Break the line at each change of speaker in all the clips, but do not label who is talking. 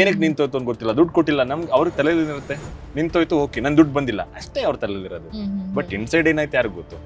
ಏನಕ್ಕೆ ನಿಂತೋಯ್ತು ಅಂತ ಗೊತ್ತಿಲ್ಲ. ದುಡ್ಡು ಕೊಟ್ಟಿಲ್ಲ. ನಮ್ಗೆ ಅವ್ರ ತಲೆಯಲ್ಲಿರುತ್ತೆ ನಿಂತೋಯ್ತು ಓಕೆ. ನನ್ ದುಡ್ಡು ಬಂದಿಲ್ಲ. ಅಷ್ಟೇ ಅವ್ರ ತಲೆಯಲ್ಲಿರೋದು ಬಟ್ ಇನ್ಸೈಡ್ ಏನಾಯ್ತು ಯಾರಿಗೂ ಗೊತ್ತು?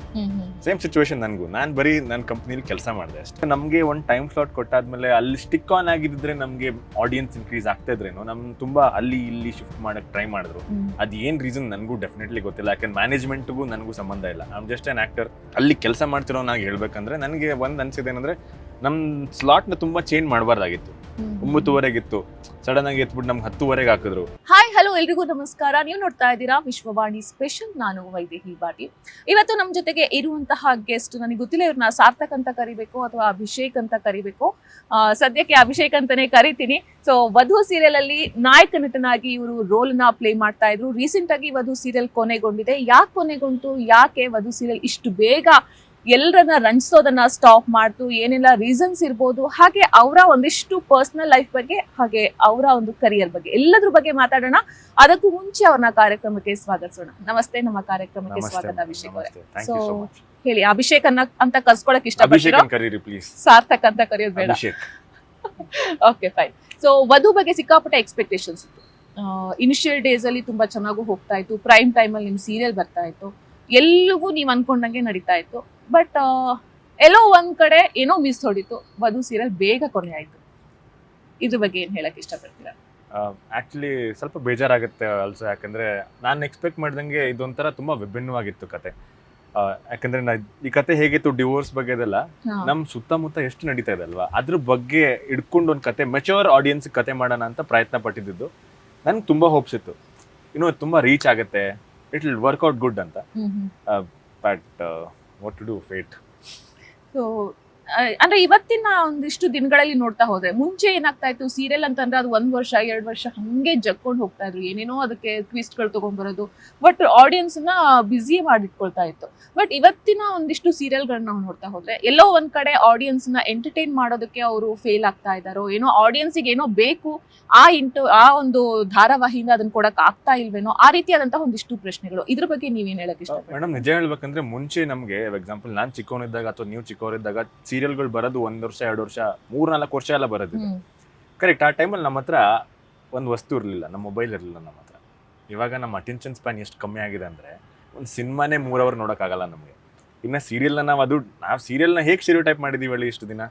ಸೇಮ್ ಸಿಚುವೇಶನ್ ನನಗೂ. ನಾನು ಬರೀ ನನ್ನ ಕಂಪ್ನಿಲಿ ಕೆಲಸ ಮಾಡಿದೆ ಅಷ್ಟೇ. ನಮಗೆ ಒಂದು ಟೈಮ್ ಸ್ಲಾಟ್ ಕೊಟ್ಟಾದ್ಮೇಲೆ ಅಲ್ಲಿ ಸ್ಟಿಕ್ ಆನ್ ಆಗಿದ್ರೆ ನಮಗೆ ಆಡಿಯನ್ಸ್ ಇನ್ಕ್ರೀಸ್ ಆಗ್ತಾ ಇದ್ರೇನು ನಮ್ ತುಂಬಾ ಅಲ್ಲಿ ಇಲ್ಲಿ ಶಿಫ್ಟ್ ಮಾಡಕ್ ಟ್ರೈ ಮಾಡಿದ್ರು. ಅದ್ ಏನ್ ರೀಸನ್ ನನಗೂ ಡೆಫಿನೆಟ್ಲಿ ಗೊತ್ತಿಲ್ಲ. ಯಾಕಂದ್ರೆ ಮ್ಯಾನೇಜ್ಮೆಂಟ್ಗೂ ನನಗೂ ಸಂಬಂಧ ಇಲ್ಲ. ಆಮ್ ಜಸ್ಟ್ ಆನ್ ಆಕ್ಟರ್ ಅಲ್ಲಿ ಕೆಲಸ ಮಾಡ್ತಿರೋನಾಗಿ ಹೇಳ್ಬೇಕಂದ್ರೆ ನನಗೆ ಒಂದ್ ಏನಂದ್ರೆ ನಮ್ಮ ಸ್ಲಾಟ್ನ ತುಂಬಾ ಚೇಂಜ್ ಮಾಡಬಾರ್ದಾಗಿತ್ತು. ಒಂಬತ್ತುವರೆಗಿತ್ತು. ಸಡನ್ ಆಗಿ ಎತ್ಬಿಟ್ಟು ನಮ್ಗೆ ಹತ್ತುವರೆಗೆ ಹಾಕಿದ್ರು.
ಹಾಯ್ ಹಲೋ ಎಲ್ರಿಗೂ ನಮಸ್ಕಾರ. ನೀವು ನೋಡ್ತಾ ಇದ್ದೀರಾ ವಿಶ್ವವಾಣಿ ಸ್ಪೆಷಲ್. ನಾನು ವೈದೇಹಿ ಬಾಟಿ. ಇವತ್ತು ನಮ್ಮ ಜೊತೆಗೆ ಇರುವಂತಹ ಗೆಸ್ಟ್ ನನಗೆ ಗೊತ್ತಿಲ್ಲ ಇವ್ರನ್ನ ಸಾರ್ಥಕ್ ಅಂತ ಕರಿಬೇಕು ಅಥವಾ ಅಭಿಷೇಕ್ ಅಂತ ಕರಿಬೇಕು. ಸದ್ಯಕ್ಕೆ ಅಭಿಷೇಕ್ ಅಂತಾನೆ ಕರಿತೀನಿ. ಸೊ ವಧು ಸೀರಿಯಲ್ ಅಲ್ಲಿ ನಾಯಕ ನಟನಾಗಿ ಇವರು ರೋಲ್ನ ಪ್ಲೇ ಮಾಡ್ತಾ ಇದ್ರು. ರೀಸೆಂಟ್ ಆಗಿ ವಧು ಸೀರಿಯಲ್ ಕೊನೆಗೊಂಡಿದೆ. ಯಾಕೆ ಕೊನೆಗೊಂಡು? ಯಾಕೆ ವಧು ಸೀರಿಯಲ್ ಇಷ್ಟು ಬೇಗ ಎಲ್ಲರನ್ನ ರಂಜಿಸೋದನ್ನ ಸ್ಟಾಪ್ ಮಾಡ್ತು ಏನೆಲ್ಲ ರೀಸನ್ಸ್ ಇರ್ಬೋದು ಹಾಗೆ ಅವರ ಒಂದಿಷ್ಟು ಪರ್ಸನಲ್ ಲೈಫ್ ಬಗ್ಗೆ ಹಾಗೆ ಅವರ ಒಂದು ಕರಿಯರ್ ಬಗ್ಗೆ ಎಲ್ಲದ್ರ ಬಗ್ಗೆ ಮಾತಾಡೋಣ. ಅದಕ್ಕೂ ಮುಂಚೆ ಅವ್ರನ್ನ ಕಾರ್ಯಕ್ರಮಕ್ಕೆ ಸ್ವಾಗತಿಸೋಣ. ನಮಸ್ತೆ ನಮ್ಮ ಕಾರ್ಯಕ್ರಮಕ್ಕೆ ಸ್ವಾಗತ ಅಭಿಷೇಕ್ ಅವರೇ.
ಸೋ
ಹೇಳಿ ಅಭಿಷೇಕ್ ಅನ್ನ ಅಂತ ಕರ್ಸ್ಕೊಳಕ್
ಇಷ್ಟ
ಸಾರ್ಥಕ್ ಅಂತ ಕರೆಯೋದು ಬೇಡ. ಓಕೆ ಫೈನ್ ಸೊ ವಧು ಬಗ್ಗೆ ಸಿಕ್ಕಾಪಟ್ಟೆ ಎಕ್ಸ್ಪೆಕ್ಟೇಷನ್ಸ್ ಇತ್ತು. ಇನಿಷಿಯಲ್ ಡೇಸ್ ಅಲ್ಲಿ ತುಂಬಾ ಚೆನ್ನಾಗೂ ಹೋಗ್ತಾ ಇತ್ತು. ಪ್ರೈಮ್ ಟೈಮ್ ಅಲ್ಲಿ ನಿಮ್ ಸೀರಿಯಲ್ ಬರ್ತಾ ಇತ್ತು. ಎಲ್ಲಿಗೂ ನೀವು ಅನ್ಕೊಂಡಂಗೆ ನಡೀತಾ ಇತ್ತು. ಬಟ್ ಎಲ್ಲೋ ಒಂದ್ ಕಡೆ ಏನೋ ಮಿಸ್ ಹೊಡಿತು. ವಧು ಸೀರಿಯಲ್ ಬೇಗ ಕೊನೆ ಆಯ್ತು. ಇದ್ರ ಬಗ್ಗೆ ಏನ್ ಹೇಳಕ್ ಇಷ್ಟಪಡ್ತೀರಾ?
ಆಕ್ಚುಲಿ ಸ್ವಲ್ಪ ಬೇಜಾರಾಗುತ್ತೆ ಆಲ್ಸೋ ಯಾಕಂದ್ರೆ ನಾನು ಎಕ್ಸ್ಪೆಕ್ಟ್ ಮಾಡ್ದಂಗೆ ಇದೊಂಥರ ತುಂಬಾ ವಿಭಿನ್ನವಾಗಿತ್ತು ಕತೆ. ಆ, ಯಾಕಂದ್ರೆ ಈ ಕತೆ ಹೇಗಿತ್ತು ಡಿವೋರ್ಸ್ ಬಗ್ಗೆ
ಅದೆಲ್ಲ
ನಮ್ ಸುತ್ತಮುತ್ತ ಎಷ್ಟು ನಡೀತಾ ಇದೆ ಅಲ್ವಾ? ಅದ್ರ ಬಗ್ಗೆ ಇಟ್ಕೊಂಡು ಒಂದು ಕತೆ ಮೆಚೋರ್ ಆಡಿಯನ್ಸ್ ಕತೆ ಮಾಡೋಣ ಅಂತ ಪ್ರಯತ್ನ ಪಟ್ಟಿದ್ದು. ನನ್ಗೆ ತುಂಬಾ ಹೋಪ್ಸ್ ಇತ್ತು. ಇನ್ನು ತುಂಬಾ ರೀಚ್ ಆಗುತ್ತೆ. ಇಟ್ ವಿಲ್ ವರ್ಕ್ಔಟ್ ಗುಡ್ ಅಂತ
hmm hmm
but what to do fate
so ಅಂದ್ರೆ ಇವತ್ತಿನ ಒಂದಿಷ್ಟು ದಿನಗಳಲ್ಲಿ ನೋಡ್ತಾ ಹೋದ್ರೆ ಮುಂಚೆ ಏನಾಗ್ತಾ ಇತ್ತು? ಸೀರಿಯಲ್ ಅಂತಂದ್ರೆ ಅದು ಒಂದ್ ವರ್ಷ, ಎರಡ್ ವರ್ಷ ಹಂಗೆ ಜಗ್ಕೊಂಡು ಹೋಗ್ತಾ ಇದ್ರು. ಏನೇನೋ ಅದಕ್ಕೆ ಟ್ವಿಸ್ಟ್ಗಳು ತಗೊಂಡ್ ಬರೋದು. ಬಟ್ ಆಡಿಯನ್ಸ್ನ ಬ್ಯುಸಿ ಮಾಡಿಟ್ಕೊಳ್ತಾ ಇತ್ತು. ಬಟ್ ಇವತ್ತಿನ ಒಂದಿಷ್ಟು ಸೀರಿಯಲ್ ಗಳನ್ನ ನಾವು ನೋಡ್ತಾ ಹೋದ್ರೆ ಎಲ್ಲೋ ಒಂದ್ ಕಡೆ ಆಡಿಯನ್ಸ್ನ ಎಂಟರ್ಟೈನ್ ಮಾಡೋದಕ್ಕೆ ಅವರು ಫೇಲ್ ಆಗ್ತಾ ಇದಾರೋ ಏನೋ ಆಡಿಯನ್ಸಿಗೆ ಏನೋ ಬೇಕು? ಆ ಇಂಟು, ಆ ಒಂದು ಧಾರಾವಾಹಿಯಿಂದ ಅದನ್ನ ಕೊಡಕ್ ಆಗ್ತಾ ಇಲ್ವೇನೋ? ಆ ರೀತಿಯಾದಂತಹ ಒಂದಿಷ್ಟು ಪ್ರಶ್ನೆಗಳು. ಇದ್ರ ಬಗ್ಗೆ ನೀವೇನ್ ಹೇಳಕ್ ಇಷ್ಟ
ಮೇಡಮ್, ನಿಜ ಹೇಳ್ಬೇಕಂದ್ರೆ ಮುಂಚೆ ನಮಗೆ ಎಕ್ಸಾಂಪಲ್ ನಾನ್ ಚಿಕ್ಕವನಿದ್ದಾಗ ಅಥವಾ ನೀವು ಚಿಕ್ಕವರಿದ್ದಾಗ ಸೀರಿಯಲ್ಗಳು ಬರೋದು ಒಂದು ವರ್ಷ ಎರಡು ವರ್ಷ ಮೂರ್ ನಾಲ್ಕು ವರ್ಷ ಎಲ್ಲ ಬರೋದು ಕರೆಕ್ಟ್ ಆ ಟೈಮಲ್ಲಿ ನಮ್ಮ ಹತ್ರ ಒಂದು ವಸ್ತು ಇರಲಿಲ್ಲ ನಮ್ಮ ಮೊಬೈಲ್ ಇರಲಿಲ್ಲ ನಮ್ಮ ಹತ್ರ. ಇವಾಗ ನಮ್ಮ ಅಟೆನ್ಷನ್ ಸ್ಪ್ಯಾನ್ ಎಷ್ಟು ಕಮ್ಮಿ ಆಗಿದೆ ಅಂದರೆ ಒಂದು ಸಿನಿಮಾನೇ ಮೂರು ಅವರ್ ನೋಡೋಕ್ಕಾಗಲ್ಲ ನಮಗೆ. ಇನ್ನು ಸೀರಿಯಲ್ನ ನಾವು ಅದು ನಾವು ಸೀರಿಯಲ್ನ ಹೇಗೆ ಸೀರಿಯಲ್ ಟೈಪ್ ಮಾಡಿದ್ದೀವಿ ಹೇಳಿ ಇಷ್ಟು ದಿನ?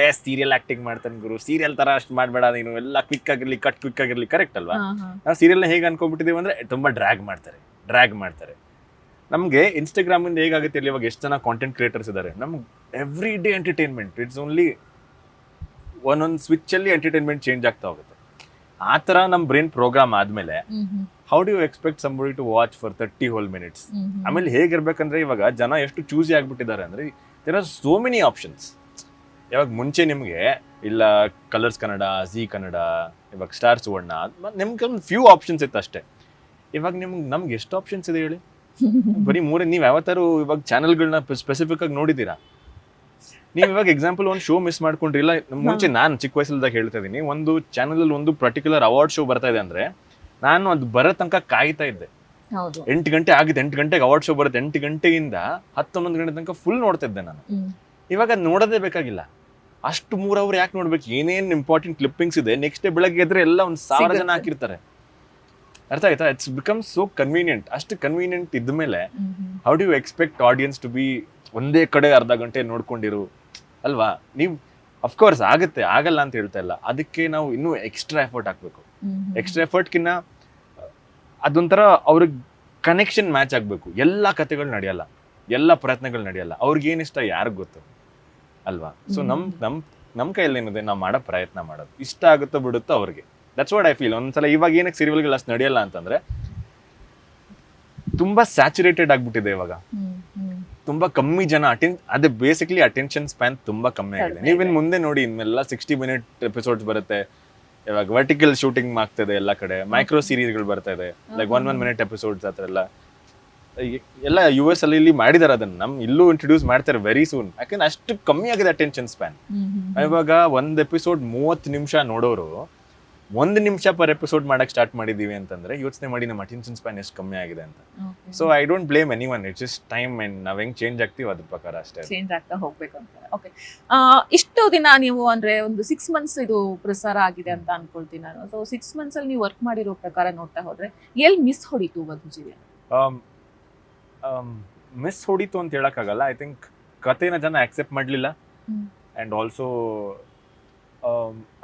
ಏ ಸೀರಿಯಲ್ ಆ್ಯಕ್ಟಿಂಗ್ ಮಾಡ್ತಾನೆ ಗುರು ಸೀರಿಯಲ್ ಥರ ಅಷ್ಟು ಮಾಡಬೇಡ ನೀನು ಎಲ್ಲ ಕ್ವಿಕ್ ಆಗಿರಲಿ ಕಟ್ ಕ್ವಿಕ್ ಆಗಿರಲಿ ಕರೆಕ್ಟ್ ಅಲ್ವಾ. ನಾವು ಸೀರಿಯಲ್ನ ಹೇಗೆ ಅನ್ಕೊಂಡ್ಬಿಟ್ಟಿದ್ದೀವಿ ಅಂದರೆ ತುಂಬ ಡ್ರ್ಯಾಗ್ ಮಾಡ್ತಾರೆ ಡ್ರ್ಯಾಗ್ ಮಾಡ್ತಾರೆ. ನಮಗೆ ಇನ್ಸ್ಟಾಗ್ರಾಮಿಂದ ಹೇಗಾಗುತ್ತೆ ಇಲ್ಲಿ ಇವಾಗ ಎಷ್ಟು ಜನ ಕಾಂಟೆಂಟ್ ಕ್ರಿಯೇಟರ್ಸ್ ಇದ್ದಾರೆ ನಮ್ಗೆ every day entertainment it's only ಒಂದೊಂದು ಸ್ವಿಚ್ಚಲ್ಲಿ ಎಂಟರ್ಟೈನ್ಮೆಂಟ್ ಚೇಂಜ್ ಆಗ್ತಾ ಹೋಗುತ್ತೆ. ಆ ಥರ ನಮ್ಮ ಬ್ರೈನ್ ಪ್ರೋಗ್ರಾಮ್ ಆದಮೇಲೆ how do you expect somebody to watch for thirty whole minutes. ಆಮೇಲೆ ಹೇಗಿರ್ಬೇಕಂದ್ರೆ ಇವಾಗ ಜನ ಎಷ್ಟು ಚೂಸಿ ಆಗ್ಬಿಟ್ಟಿದ್ದಾರೆ ಅಂದ್ರೆ there are so many options ಇವಾಗ ಮುಂಚೆ ನಿಮಗೆ ಇಲ್ಲ ಕಲರ್ಸ್ ಕನ್ನಡ ಜಿ ಕನ್ನಡ ಇವಾಗ ಸ್ಟಾರ್ ಸುವರ್ಣ ನಿಮ್ಗೆ ಒಂದು ಫ್ಯೂ ಆಪ್ಷನ್ಸ್ ಇತ್ತು ಅಷ್ಟೇ. ಇವಾಗ ನಿಮ್ಗೆ ನಮ್ಗೆ ಎಷ್ಟು ಆಪ್ಷನ್ಸ್ ಇದೆ ಹೇಳಿ? ಬರೀ ಮೂರೇ ನೀವು ಯಾವತ್ತಾರು ಇವಾಗ ಚಾನೆಲ್ಗಳನ್ನ ಸ್ಪೆಸಿಫಿಕ್ ಆಗಿ ನೋಡಿದ್ದೀರಾ? ನೀವು ಇವಾಗ ಎಕ್ಸಾಂಪಲ್ ಒಂದು ಶೋ ಮಿಸ್ ಮಾಡ್ಕೊಂಡ್ರಿಲ್ಲ ಇಲ್ಲ ಮುಂಚೆ ನಾನು ಚಿಕ್ಕ ವಯಸ್ಸಲ್ದಾಗ ಹೇಳ್ತಾ ಇದ್ದೀನಿ. ಒಂದು ಚಾನಲ್ ಅಲ್ಲಿ ಒಂದು ಪರ್ಟಿಕ್ಯುಲರ್ ಅವಾರ್ಡ್ ಶೋ ಬರ್ತಾ ಇದೆ ಅಂದ್ರೆ ನಾನು ಅದು ಬರೋ ತನಕ ಕಾಯ್ತಾ ಇದ್ದೆ. ಎಂಟು ಗಂಟೆ ಆಗಿದೆ ಎಂಟು ಗಂಟೆಗೆ ಅವಾರ್ಡ್ ಶೋ ಬರುತ್ತೆ. ಎಂಟು ಗಂಟೆಯಿಂದ ಹತ್ತೊಂಬತ್ತು ಗಂಟೆ ತನಕ ಫುಲ್ ನೋಡ್ತಾ ಇದ್ದೆ ನಾನು. ಇವಾಗ ಅದು ನೋಡೋದೇ ಬೇಕಾಗಿಲ್ಲ. ಅಷ್ಟು ಮೂರ್ ಅವರ್ ಯಾಕೆ ನೋಡ್ಬೇಕು? ಏನೇನ್ ಇಂಪಾರ್ಟೆಂಟ್ ಕ್ಲಿಪ್ಪಿಂಗ್ಸ್ ಇದೆ? ನೆಕ್ಸ್ಟ್ ಡೇ ಬೆಳಗ್ಗೆ ಎದ್ರೆ ಎಲ್ಲ ಒಂದ್ ಸಾವಿರ ಜನ ಹಾಕಿರ್ತಾರೆ. ಅರ್ಥ ಆಯ್ತಾ? ಇಟ್ಸ್ ಬಿಕಮ್ ಸೋ ಕನ್ವೀನಿಯಂಟ್ ಅಷ್ಟು ಕನ್ವೀನಿಯಂಟ್ ಇದ್ದ
ಮೇಲೆ ಹ್ಮ್.
How do you expect audience to be ಒಂದೇ ಕಡೆ ಅರ್ಧ ಗಂಟೆ ನೋಡ್ಕೊಂಡಿರು? ಅಲ್ವಾ? ನೀವು ಅಫ್ಕೋರ್ಸ್ ಆಗುತ್ತೆ ಆಗಲ್ಲ ಅಂತ ಹೇಳ್ತಾ ಇಲ್ಲ. ಅದಕ್ಕೆ ನಾವು ಇನ್ನೂ ಎಕ್ಸ್ಟ್ರಾ ಎಫರ್ಟ್ ಹಾಕ್ಬೇಕು. ಎಕ್ಸ್ಟ್ರಾ ಎಫರ್ಟ್ಕಿನ್ನ ಅದೊಂಥರ ಅವ್ರಿಗೆ ಕನೆಕ್ಷನ್ ಮ್ಯಾಚ್ ಆಗಬೇಕು. ಎಲ್ಲ ಕಥೆಗಳು ನಡೆಯಲ್ಲ. ಎಲ್ಲ ಪ್ರಯತ್ನಗಳು ನಡೆಯಲ್ಲ. ಅವ್ರಿಗೆ ಏನ್ ಇಷ್ಟ ಯಾರಿಗ್ ಗೊತ್ತು? ಅಲ್ವಾ? ಸೊ ನಮ್ ನಮ್ ನಮ್ ಕೈಯಲ್ಲಿ ಏನಿದೆ ನಾವು ಮಾಡೋ ಪ್ರಯತ್ನ ಮಾಡೋದು. ಇಷ್ಟ ಆಗುತ್ತೋ ಬಿಡುತ್ತೋ ಅವ್ರಿಗೆ. ದಟ್ಸ್ ವಾಟ್ ಐ ಫೀಲ್ ಒಂದ್ಸಲ ಇವಾಗ ಏನಕ್ಕೆ ಸೀರಿಯಲ್ಗಳು ಅಷ್ಟು ನಡೆಯಲ್ಲ ಅಂತಂದ್ರೆ ತುಂಬಾ ಸ್ಯಾಚುರೇಟೆಡ್ ಆಗ್ಬಿಟ್ಟಿದೆ ಇವಾಗ. ತುಂಬಾ ಕಮ್ಮಿ ಜನ ಅಟೆನ್ ಅದೇ ಬೇಸಿಕ್ಲಿ ಅಟೆನ್ಷನ್ ಸ್ಪ್ಯಾನ್ ತುಂಬಾ ಕಮ್ಮಿ ಆಗಿದೆ. ನೀವಿನ್ ಮುಂದೆ ನೋಡಿ ಇನ್ಮೆಲ್ಲ ಸಿಕ್ಸ್ಟಿ ಮಿನಿಟ್ ಎಪಿಸೋಡ್ಸ್ ಬರುತ್ತೆ. ಇವಾಗ ವರ್ಟಿಕಲ್ ಶೂಟಿಂಗ್ ಆಗ್ತದೆ ಎಲ್ಲ ಕಡೆ. ಮೈಕ್ರೋ ಸೀರೀಸ್ಗಳು ಬರ್ತಾ ಇದೆ. Like one one minute episodes ಆ ಥರ ಎಲ್ಲ. ಎಲ್ಲ ಯು ಎಸ್ ಅಲ್ಲಿ ಇಲ್ಲಿ ಮಾಡಿದಾರೆ ಅದನ್ನ. ನಮ್ ಇಲ್ಲೂ ಇಂಟ್ರೊಡ್ಯೂಸ್ ಮಾಡ್ತಾರೆ ವೆರಿ ಸೂನ್ ಯಾಕಂದ್ರೆ ಅಷ್ಟು ಕಮ್ಮಿ ಆಗಿದೆ ಅಟೆನ್ಷನ್ ಸ್ಪ್ಯಾನ್. ಇವಾಗ ಒಂದ್ ಎಪಿಸೋಡ್ ಮೂವತ್ತು ನಿಮಿಷ ನೋಡೋರು ಒಂದ್ ನಿಮಿಷ ಪರ್ ಎಪಿಸೋಡ್ ಮಾಡಕ್ ಸ್ಟಾರ್ಟ್ ಮಾಡಿದೀವಿ ಅಂತಂದ್ರೆ ಯೋಚನೆ ಮಾಡಿ ನಮ್ಮ ಅಟೆನ್ಷನ್ ಸ್ಪ್ಯಾನ್ ಎಷ್ಟು ಕಮ್ಮಿ ಆಗಿದೆ ಅಂತ. So I don't blame any one it's just time and ನಾವ್ ಹೆಂಗ್ ಚೇಂಜ್ ಆಗ್ತೀವಿ ಅದ್ರ ಪ್ರಕಾರ ಅಷ್ಟೇ
ಚೇಂಜ್ ಆಗ್ತಾ ಹೋಗ್ಬೇಕು ಅಂತ. ಓಕೆ ಇಷ್ಟು ದಿನ ನೀವು ಅಂದ್ರೆ ಒಂದು ಸಿಕ್ಸ್ ಮಂತ್ಸ್ ಇದು ಪ್ರಸಾರ ಆಗಿದೆ ಅಂತ ಅನ್ಕೊಳ್ತೀನಿ ನಾನು. ಸೊ ಸಿಕ್ಸ್ ಮಂತ್ಸ್ ಅಲ್ಲಿ ನೀವು ವರ್ಕ್ ಮಾಡಿರೋ ಪ್ರಕಾರ ನೋಡ್ತಾ ಹೋದ್ರೆ ಎಲ್ಲಿ ಮಿಸ್ ಹೊಡಿತು ಸೀರಿಯಲ್
ಮಿಸ್ ಹೊಡಿತು ಅಂತ ಹೇಳಕ್ಕಾಗಲ್ಲ. ಐ ಥಿಂಕ್ ಕಥೆನ ಜನ ಆಕ್ಸೆಪ್ಟ್ ಮಾಡಲಿಲ್ಲ. ಅಂಡ್ ಆಲ್ಸೋ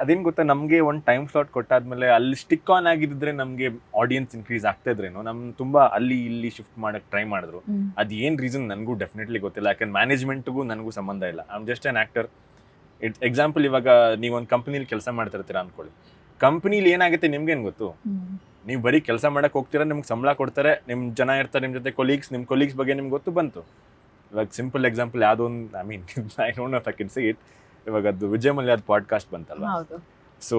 ಅದೇನು ಗೊತ್ತಾ ನಮಗೆ ಒಂದು ಟೈಮ್ ಸ್ಲಾಟ್ ಕೊಟ್ಟಾದ್ಮೇಲೆ ಅಲ್ಲಿ ಸ್ಟಿಕ್ ಆನ್ ಆಗಿದ್ರೆ ನಮಗೆ ಆಡಿಯನ್ಸ್ ಇನ್ಕ್ರೀಸ್ ಆಗ್ತಾ ಇದ್ರೇನು ನಮ್ ತುಂಬಾ ಅಲ್ಲಿ ಇಲ್ಲಿ ಶಿಫ್ಟ್ ಮಾಡಕ್ ಟ್ರೈ ಮಾಡಿದ್ರು. ಅದು ಏನು ರೀಸನ್ ನನಗೂ ಡೆಫಿನೆಟ್ಲಿ ಗೊತ್ತಿಲ್ಲ ಯಾಕಂದ್ರೆ ಮ್ಯಾನೇಜ್ಮೆಂಟ್ಗೂ ನನಗೂ ಸಂಬಂಧ ಇಲ್ಲ. I am just an actor it example ಇವಾಗ ನೀವೊಂದು ಕಂಪನಿಲಿ ಕೆಲಸ ಮಾಡ್ತಿರ್ತೀರಾ ಅನ್ಕೊಳ್ಳಿ. ಕಂಪನಿಲಿ ಏನಾಗುತ್ತೆ ನಿಮ್ಗೇನು ಗೊತ್ತು? ನೀವು ಬರೀ ಕೆಲಸ ಮಾಡಕ್ ಹೋಗ್ತೀರಾ ನಿಮ್ಗೆ ಸಂಬಳ ಕೊಡ್ತಾರೆ ನಿಮ್ಮ ಜನ ಇರ್ತಾರೆ ನಿಮ್ಮ ಜೊತೆ ಕೊಲೀಗ್ಸ್ ನಿಮ್ಮ ಕೊಲೀಗ್ಸ್ ಬಗ್ಗೆ ನಿಮ್ಗೆ ಗೊತ್ತು ಬಂತು. ಇವಾಗ ಸಿಂಪಲ್ ಎಕ್ಸಾಂಪಲ್ ಯಾವುದೋ ಒಂದು I mean I don't know I see it ಇವಾಗ ಅದು ವಿಜಯ್ ಮಲ್ಯಾದ್ ಪಾಡ್ಕಾಸ್ಟ್ ಬಂತಲ್ಲ
ಹೌದು.
ಸೊ